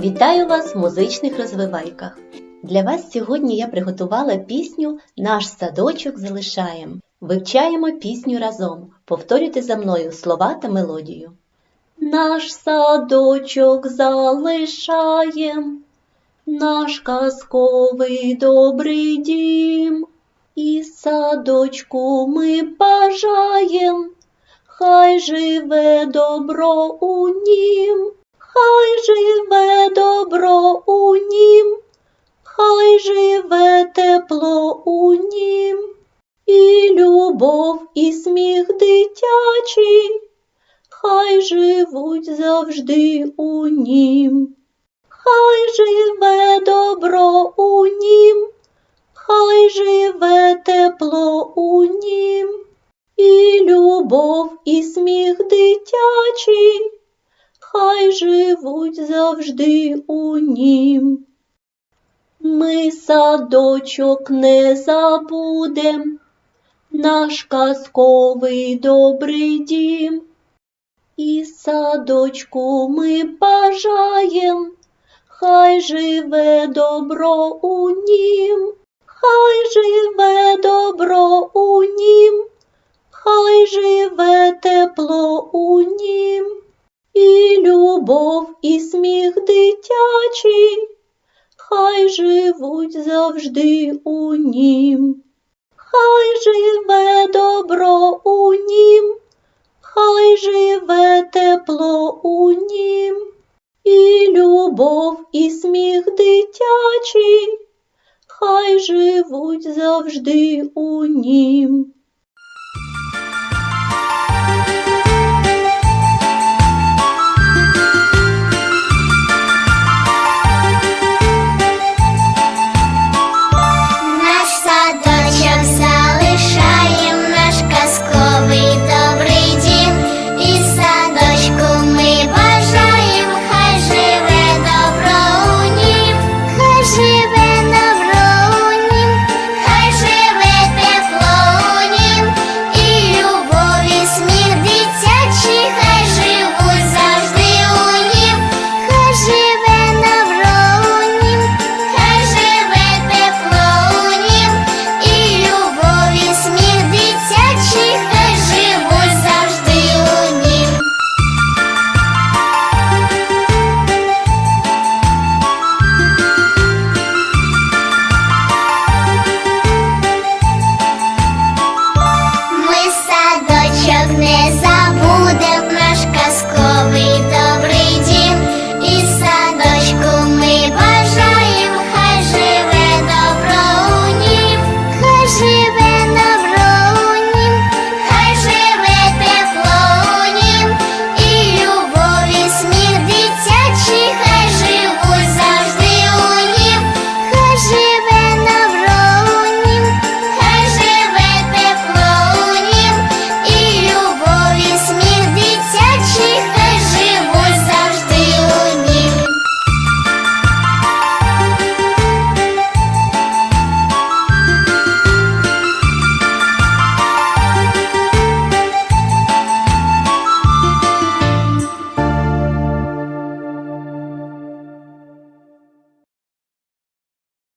Вітаю вас в музичних розвивайках. Для вас сьогодні я приготувала пісню Наш садочок залишаєм. Вивчаємо пісню разом. Повторюйте за мною слова та мелодію. Наш садочок залишаєм, наш казковий добрий дім. І садочку ми бажаєм, хай живе добро у нім. Хай живе добро у нім, хай живе тепло у нім, і любов, і сміх дитячий, хай живуть завжди у нім, хай живе добро у нім, хай живе тепло у нім, і любов, і сміх дитячий хай живуть завжди у нім. Ми садочок не забудем, наш казковий добрий дім. І садочку ми бажаєм, хай живе добро у нім, хай живе добро у нім, хай живе тепло у нім. Любов, і сміх дитячий, хай живуть завжди у нім. Хай живе добро у нім, хай живе тепло у нім, і любов, і сміх дитячий, хай живуть завжди у нім.